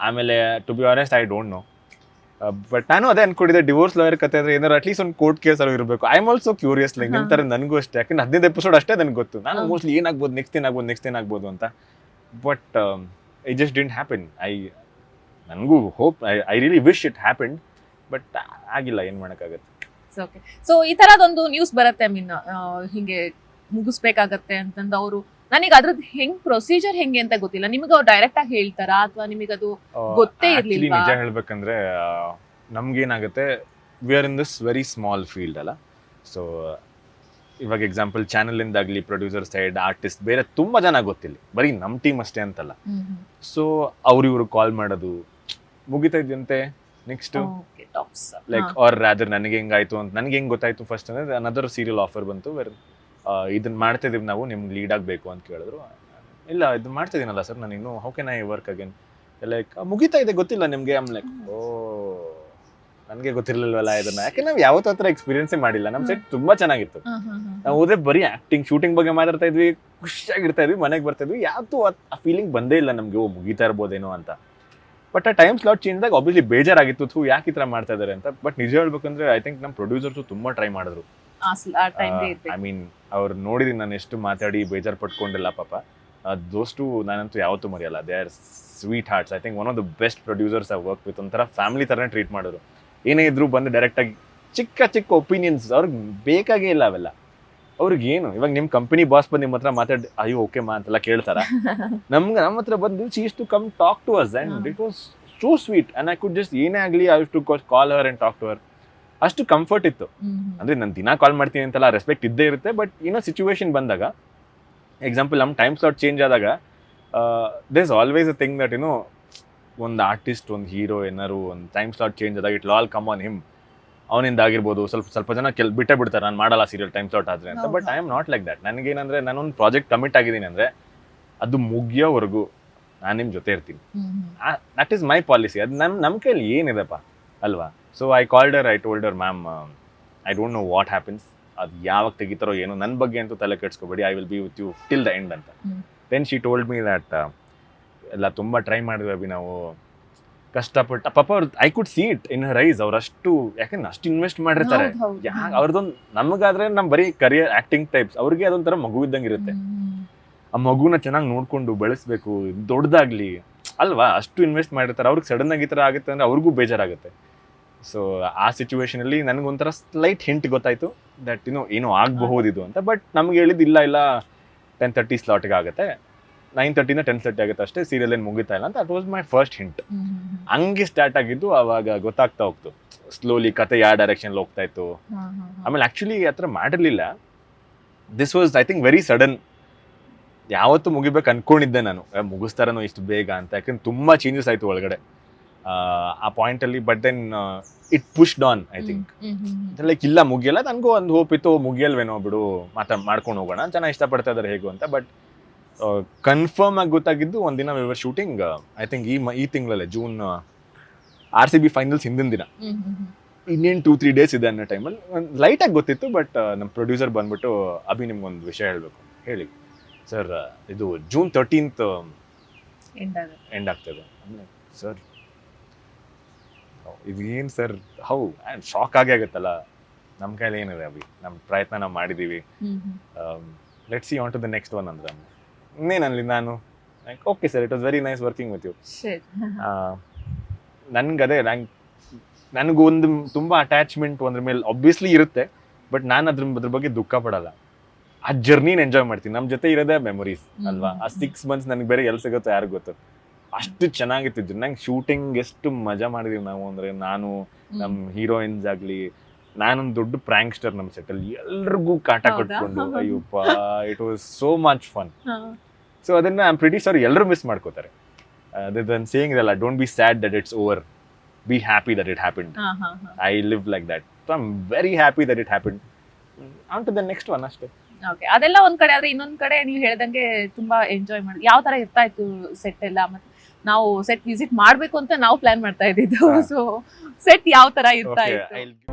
ಆಮೇಲೆ to be honest I don't know but ನಾನು ಅದೇ ಅನ್ಕೊಂಡಿದ್ದೆ ಡಿವೋರ್ಸ್ ಲಾಯರ್ ಕತೆ ಅಂದ್ರೆ ಏನಾದ್ರು ಅಟ್ಲೀಸ್ಟ್ ಒಂದು ಕೋರ್ಟ್ ಕೇಸ್ ಅಲ್ಲಿ ಇರಬೇಕು. I am also curious like ನಿಮ್ ತರ ನನಗೂ ಅಷ್ಟೇ. ಯಾಕಂದ್ರೆ ಹದಿನೈದು ಎಪಿಸೋಡ್ ಅಷ್ಟೇ ನನಗೆ ಗೊತ್ತು. ನಾನು ಮೋಸ್ಟ್ಲಿ ಏನಾಗ್ಬೋದು ನೆಕ್ಸ್ಟ್ ಏನಾಗ್ಬೋದು ನೆಕ್ಸ್ಟ್ ಏನಾಗ್ಬೋದು ಅಂತ. But I just didn't happen I ನನಗೂ hope I really wish it happen but ಆಗಿಲ್ಲ ಏನ್ ಮಾಡೋಕ್ಕಾಗತ್ತೆ?
ಓಕೆ ಸೊ ಈ ತರದೊಂದು ನ್ಯೂಸ್ ಬರುತ್ತೆ ಮೀನ್. ಹಿಂಗೆ ಮುಗಿಸ್ಬೇಕಾಗತ್ತೆ ಅಂತಂದು ಅವರು ನನಗೆ ಅದ್ರದ್ದು ಹೆಂಗ್ ಪ್ರೊಸೀಜರ್ ಹೆಂಗೆ ಅಂತ ಗೊತ್ತಿಲ್ಲ. ನಿಮಗೆ ಅವ್ರು ಡೈರೆಕ್ಟ್ ಆಗಿ ಹೇಳ್ತಾರಾ? ಅಥವಾ ನಿಮಗೆ ಅದು ಗೊತ್ತೇ ಇರಲಿ
ನಿಜ ಹೇಳ್ಬೇಕಂದ್ರೆ ನಮ್ಗೇನಾಗುತ್ತೆ we are in this very small field ಅಲ್ಲ. ಸೊ ಇವಾಗ ಎಕ್ಸಾಂಪಲ್ ಚಾನಲಿಂದಾಗಲಿ ಪ್ರೊಡ್ಯೂಸರ್ ಸೈಡ್ ಆರ್ಟಿಸ್ಟ್ ಬೇರೆ ತುಂಬಾ ಜನ ಗೊತ್ತಿಲ್ಲ. ಬರೀ ನಮ್ಮ ಟೀಮ್ ಅಷ್ಟೇ ಅಂತಲ್ಲ. ಸೊ ಅವ್ರು ಇವ್ರು ಕಾಲ್ ಮಾಡೋದು ಮುಗಿತಾ ಇದ್ದಂತೆ ನೆಕ್ಸ್ಟ್ ಲೈಕ್ ಆರ್ ರಾದರ್ ನನಗೆ ಹೆಂಗಾಯ್ತು ಅಂತ ನನಗೆ ಹೆಂಗ್ ಗೊತ್ತಾಯ್ತು ಫಸ್ಟ್ ಅಂದ್ರೆ ಅನದರ್ ಸೀರಿಯಲ್ ಆಫರ್ ಬಂತು ವೆರ್ ಇದನ್ನ ಮಾಡ್ತಾ ಇದೀವಿ ನಾವು ನಿಮ್ಗೆ ಲೀಡ್ ಆಗಬೇಕು ಅಂತ ಕೇಳಿದ್ರು. ಇಲ್ಲ ಇದು ಮಾಡ್ತಾ ಇದೀನಲ್ಲ ಸರ್ ನಾನು ಇನ್ನು how can I work again like ಮುಗಿತಾ ಇದೆ ಗೊತ್ತಿಲ್ಲ ನಿಮ್ಗೆ. Um like oh. ನನಗೆ ಗೊತ್ತಿರ್ಲಿಲ್ವಲ್ಲ ಇದನ್ನ. ಯಾಕೆ ನಾವು ಯಾವತ್ತೂ ಹತ್ರ ಎಕ್ಸ್ಪೀರಿಯನ್ಸೇ ಮಾಡಿಲ್ಲ. ನಮ್ಮ ಸೆಟ್ ತುಂಬಾ ಚೆನ್ನಾಗಿತ್ತು. ನಾವು ಹೋದ್ರೆ ಬರೀ ಆಕ್ಟಿಂಗ್ ಶೂಟಿಂಗ್ ಬಗ್ಗೆ ಮಾತಾಡ್ತಾ ಇದ್ವಿ ಖುಷಿಯಾಗಿರ್ತಾ ಇದ್ವಿ ಮನೆಗೆ ಬರ್ತಾ ಇದ್ವಿ. ಯಾವತ್ತೂ ಆ ಫೀಲಿಂಗ್ ಬಂದೇ ಇಲ್ಲ ನಮ್ಗೆ ಓ ಮುಗಿತಾ ಇರ್ಬೋದೇನೋ ಅಂತ. ಬಟ್ ಆ ಟೈಮ್ ಸ್ಲಾಟ್ ಚೇಂಜ್ ಆಗಿ ಆಬ್ವಿಯಸ್ಲಿ ಬೇಜಾರಾಗಿತ್ತು. ಥೂ ಯಾಕೆ ಈ ಥರ ಮಾಡ್ತಾ ಇದಾರೆ ಅಂತ. ಬಟ್ ನಿಜ ಹೇಳ್ಬೇಕಂದ್ರೆ ಐ ಥಿಂಕ್ ನಮ್ಮ ಪ್ರೊಡ್ಯೂಸರ್ಸು ತುಂಬಾ ಟ್ರೈ ಮಾಡಿದ್ರು.
ಆ ಟೈಮ್
ಐ ಮೀನ್ ಅವ್ರು ನೋಡಿದೀನಿ ನಾನು ಎಷ್ಟು ಮಾತಾಡಿ ಬೇಜಾರು ಪಟ್ಕೊಂಡಿಲ್ಲ ಪಾಪ. ದೋಸ್ಟು ನಾನಂತೂ ಯಾವತ್ತೂ ಮರೆಯಲ್ಲ. They are sweet hearts I think one of the best producers I work with ಒಂಥರ ಫ್ಯಾಮಿಲಿ ಥರನೇ ಟ್ರೀಟ್ ಮಾಡಿದ್ರು. ಏನೇ ಇದ್ರೂ ಬಂದು ಡೈರೆಕ್ಟಾಗಿ ಚಿಕ್ಕ ಚಿಕ್ಕ ಒಪಿನಿಯನ್ಸ್ ಅವ್ರಿಗೆ ಬೇಕಾಗೇ ಇಲ್ಲ ಅವೆಲ್ಲ. ಅವ್ರಿಗೆ ಏನು? ಇವಾಗ ನಿಮ್ಮ ಕಂಪನಿ ಬಾಸ್ ಬಂದು ನಿಮ್ಮ ಹತ್ರ ಮಾತಾಡಿ ಅಯ್ಯೋ ಓಕೆ ಮಾ ಅಂತೆಲ್ಲ ಕೇಳ್ತಾರ. ನಮ್ಗೆ ನಮ್ಮ ಹತ್ರ ಬಂದು she's to come talk to us and
hmm.
It was so sweet and I could just ಏನೇ ಆಗಲಿ ಐ ಟು ಕಾಲ್ ಅವರ್ ಅಂಡ್ ಟಾಕ್ ಟು ಅವರ್ ಅಷ್ಟು ಕಂಫರ್ಟ್ ಇತ್ತು. ಅಂದ್ರೆ ನಾನು ದಿನ ಕಾಲ್ ಮಾಡ್ತೀನಿ ಅಂತೆಲ್ಲ ರೆಸ್ಪೆಕ್ಟ್ ಇದ್ದೇ ಇರುತ್ತೆ ಬಟ್ ಏನೋ ಸಿಚುವೇಶನ್ ಬಂದಾಗ ಎಕ್ಸಾಂಪಲ್ ನಮ್ಮ ಟೈಮ್ ಸ್ಲಾಟ್ ಚೇಂಜ್ ಆದಾಗ there's always a thing that ಏನೋ ಒಂದು ಆರ್ಟಿಸ್ಟ್ ಒಂದು ಹೀರೋ ಏನಾರು ಒಂದು ಟೈಮ್ ಸ್ಲಾಟ್ ಚೇಂಜ್ ಆದಾಗ it will come on him ಅವನಿಂದ ಆಗಿರ್ಬೋದು ಸ್ವಲ್ಪ ಸ್ವಲ್ಪ ಜನ ಕೆಲ್ ಬಿಟ್ಟೇ ಬಿಡ್ತಾರೆ ನಾನು ಮಾಡಲ್ಲ ಸೀರಿಯಲ್ ಟೈಮ್ ಸ್ಲಾಟ್ ಆದರೆ ಅಂತ. But I am not like that ನನಗೇನಂದ್ರೆ ನಾನೊಂದು ಪ್ರಾಜೆಕ್ಟ್ ಕಮಿಟ್ ಆಗಿದ್ದೀನಿ ಅಂದ್ರೆ ಅದು ಮುಗಿಯೋವರೆಗೂ ನಾನು ನಿಮ್ಮ ಜೊತೆ ಇರ್ತೀನಿ. ದಟ್ ಈಸ್ ಮೈ ಪಾಲಿಸಿ ಅದು ನಮ್ಮ ನಮ್ಮ ಕೈಲಿ ಏನಿದೆಪ್ಪ ಅಲ್ವಾ? So I called her I told her ma'am I don't know what happens ಅದು ಯಾವಾಗ ತೆಗಿತಾರೋ ಏನೋ ನನ್ನ ಬಗ್ಗೆ ಅಂತೂ ತಲೆ ಕೆಡ್ಸ್ಕೊಬೇಡಿ. I will be with you till the end ಅಂತ. Then she told me that ಎಲ್ಲ ತುಂಬ ಟ್ರೈ ಮಾಡಿದ್ವಿ ಅಭಿ ನಾವು. ಕಷ್ಟಪಟ್ಟ ಪಾಪ ಅವ್ರ I could see it in eyes ಅವ್ರ ಅಷ್ಟು ಯಾಕಂದ್ರೆ ಅಷ್ಟು ಇನ್ವೆಸ್ಟ್ ಮಾಡಿರ್ತಾರೆ. ಅವ್ರದೊಂದ್ ನಮಗಾದ್ರೆ ನಮ್ ಬರೀ ಕರಿಯರ್ ಆಕ್ಟಿಂಗ್ ಟೈಪ್ಸ್ ಅವ್ರಿಗೆ ಅದೊಂಥರ ಮಗು ಇದ್ದಂಗೆ ಇರುತ್ತೆ ಆ ಮಗುನ ಚೆನ್ನಾಗಿ ನೋಡ್ಕೊಂಡು ಬೆಳೆಸ್ಬೇಕು ದೊಡ್ಡದಾಗ್ಲಿ ಅಲ್ವಾ ಅಷ್ಟು ಇನ್ವೆಸ್ಟ್ ಮಾಡಿರ್ತಾರೆ. ಅವ್ರಿಗೆ ಸಡನ್ ಆಗಿ ಈ ಥರ ಆಗುತ್ತೆ ಅಂದ್ರೆ ಅವ್ರಿಗೂ ಬೇಜಾರಾಗುತ್ತೆ. ಸೊ ಆ ಸಿಚುವೇಶನಲ್ಲಿ ನನಗೊಂಥರ ಸ್ಲೈಟ್ ಹಿಂಟ್ ಗೊತ್ತಾಯ್ತು ದಟ್ ಇನ್ನು ಏನೋ ಆಗಬಹುದು ಇದು ಅಂತ. ಬಟ್ ನಮ್ಗೆ ಹೇಳಿದ್ದು ಇಲ್ಲ ಇಲ್ಲ ಟೆನ್ ತರ್ಟಿ ಸ್ಲಾಟ್ಗೆ ಆಗುತ್ತೆ ನೈನ್ ತರ್ಟಿಂದ ಟೆನ್ ತರ್ಟಿ ಆಗುತ್ತೆ ಅಷ್ಟೇ ಸೀರಿಯಲ್ ಏನು ಮುಗಿತಾ ಇಲ್ಲ ಅಂತ. It was my first hint. ಹಂಗೆ ಸ್ಟಾರ್ಟ್ ಆಗಿದ್ದು ಅವಾಗ ಗೊತ್ತಾಗ್ತಾ ಹೋಗ್ತು. ಸ್ಲೋಲಿ ಕತೆ ಯಾವ ಡೈರೆಕ್ಷನ್ ಹೋಗ್ತಾ ಇತ್ತು. ಆಮೇಲೆ ಆಕ್ಚುಲಿ ಆ ಥರ ಮಾಡಿರ್ಲಿಲ್ಲ. This was I think very sudden ಯಾವತ್ತು ಮುಗಿಬೇಕು ಅನ್ಕೊಂಡಿದ್ದೆ ನಾನು. ಮುಗಿಸ್ತಾರನೋ ಇಷ್ಟು ಬೇಗ ಅಂತ. ಯಾಕಂದ್ರೆ ತುಂಬಾ ಚೇಂಜಸ್ ಆಯ್ತು ಒಳಗಡೆ. ಆ, ಆ ಪಾಯಿಂಟ್ ಅಲ್ಲಿ but then it push down I think. Like ಇಲ್ಲ ಮುಗಿಯಲ್ಲ. ನನಗೂ ಒಂದು ಹೋಪ್ ಇತ್ತು ಮುಗಿಯಲ್ವೇನೋ ಬಿಡು ಮಾತಾ ಮಾಡ್ಕೊಂಡು ಹೋಗೋಣ. ಜನ ಇಷ್ಟಪಡ್ತಾ ಇದಾರೆ ಹೇಗೂ ಅಂತ. ಬಟ್ ಕನ್ಫರ್ಮ್ ಆಗಿ ಗೊತ್ತಾಗಿದ್ದು ಒಂದಿನ ವಿವರ್ ಶೂಟಿಂಗ್ ಐ ಥಿಂಕ್ ಈ ಮ- ಈ ತಿಂಗಳಲ್ಲೇ June R C B finals ಹಿಂದಿನ ದಿನ. ಇನ್ನೇನು ಟೂ ತ್ರೀ ಡೇಸ್ ಇದೆ ಅನ್ನೋ ಟೈಮಲ್ಲಿ ಲೈಟಾಗಿ ಗೊತ್ತಿತ್ತು ಬಟ್ ನಮ್ಮ ಪ್ರೊಡ್ಯೂಸರ್ ಬಂದ್ಬಿಟ್ಟು ಅಭಿ ನಿಮ್ಗೊಂದು ವಿಷಯ ಹೇಳಬೇಕು ಹೇಳಿ. ಸರ್ ಇದು ಜೂನ್ ತರ್ಟೀನ್ತ್
ಆಗುತ್ತೆ.
ಎಂಡ್ ಆಗ್ತದೆ ಸರ್ ಇದೇನು ಸರ್ ಹೌ ಶಾಕ್ ಆಗೇ ಆಗುತ್ತಲ್ಲ? ನಮ್ಮ ಕೈಲಿ ಏನಿದೆ ಅಭಿ? ನಮ್ಮ ಪ್ರಯತ್ನ ನಾವು ಮಾಡಿದ್ದೀವಿ. Let see on to the next one ಅಂದ್ರೆ ಇನ್ನೇನಲ್ಲಿ ನಾನು? Okay sir it was very nice working with you
Shit.
ನನ್ಗೆ ಅದೇ ನಂಗೆ ಒಂದು ತುಂಬ ಅಟ್ಯಾಚ್ಮೆಂಟ್ ಒಂದ್ರ ಮೇಲೆ ಆಬ್ವಿಯಸ್ಲಿ ಇರುತ್ತೆ ಬಟ್ ನಾನು ಅದ್ರ ಅದ್ರ ಬಗ್ಗೆ ದುಃಖ ಪಡಲ್ಲ. ಆ ಜರ್ನಿನ ಎಂಜಾಯ್ ಮಾಡ್ತೀನಿ. ನಮ್ಮ ಜೊತೆ ಇರೋದೇ ಮೆಮೊರೀಸ್ ಅಲ್ವಾ? ಆ ಸಿಕ್ಸ್ ಮಂತ್ಸ್ ನನಗೆ ಬೇರೆ ಎಲ್ಲಿ ಸಿಗುತ್ತೋ ಯಾರಿಗೂ ಗೊತ್ತು? ಅಷ್ಟು ಚೆನ್ನಾಗಿತ್ತು ನಂಗೆ ಶೂಟಿಂಗ್ ಎಷ್ಟು ಮಜಾ ಮಾಡಿದೀವಿ ನಾವು ಅಂದ್ರೆ ನಾನು ನಮ್ಮ ಹೀರೋಯಿನ್ಸ್ ಆಗ್ಲಿ ನಾನೊಂದು ದೊಡ್ಡ ಪ್ರಾಂಕ್ಸ್ಟರ್ ನಮ್ಮ ಸೆಟ್ಟಲ್ಲಿ ಎಲ್ರಿಗೂ ಕಾಟ? ಕಟ್ಕೊಂಡು Ayyappa it was so much fun. So ಅದನ್ನ ಐ ಆಮ್ ಪ್ರಿಟಿ ಸರ್ ಎಲ್ಲರೂ ಮಿಸ್ ಮಾಡ್ಕೋತಾರೆ ದನ್ ಸೇಯಿಂಗ್ ಇದಲ್ಲ don't be sad that it's over be happy that it happen. I live like that so I am very happy that it happen on to the next one ಅಷ್ಟೇ.
Okay ಅದೆಲ್ಲ ಒಂದ್ ಕಡೆ ಆದ್ರೆ ಇನ್ನೊಂದ್ ಕಡೆ ನೀವು ಹೇಳ್ದಂಗೆ ತುಂಬಾ ಎಂಜಾಯ್ ಮಾಡಿ ಯಾವ ತರ ಇರ್ತಾ ಇತ್ತು ಸೆಟ್ ಎಲ್ಲ? ಮತ್ತೆ ನಾವು ಸೆಟ್ ವಿಸಿಟ್ ಮಾಡ್ಬೇಕು ಅಂತ ನಾವು ಪ್ಲಾನ್ ಮಾಡ್ತಾ ಇದ್ದಿದ್ದು. ಸೊ ಸೆಟ್ ಯಾವ ತರ ಇರ್ತಾ ಇತ್ತು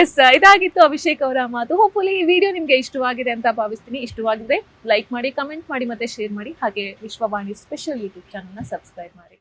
ಎಸ್ ಇದಾಗಿತ್ತು ಅಭಿಷೇಕ್ ಅವರ ಮಾತು. ಹೋಪ್ಫುಲಿ ಈ ವಿಡಿಯೋ ನಿಮ್ಗೆ ಇಷ್ಟವಾಗಿದೆ ಅಂತ ಭಾವಿಸ್ತೀನಿ. ಇಷ್ಟವಾಗಿದ್ರೆ ಲೈಕ್ ಮಾಡಿ ಕಮೆಂಟ್ ಮಾಡಿ ಮತ್ತೆ ಶೇರ್ ಮಾಡಿ. ಹಾಗೆ ವಿಶ್ವವಾಣಿ ಸ್ಪೆಷಲ್ ಯೂಟ್ಯೂಬ್ ಚಾನಲ್ನ ಸಬ್ಸ್ಕ್ರೈಬ್ ಮಾಡಿ.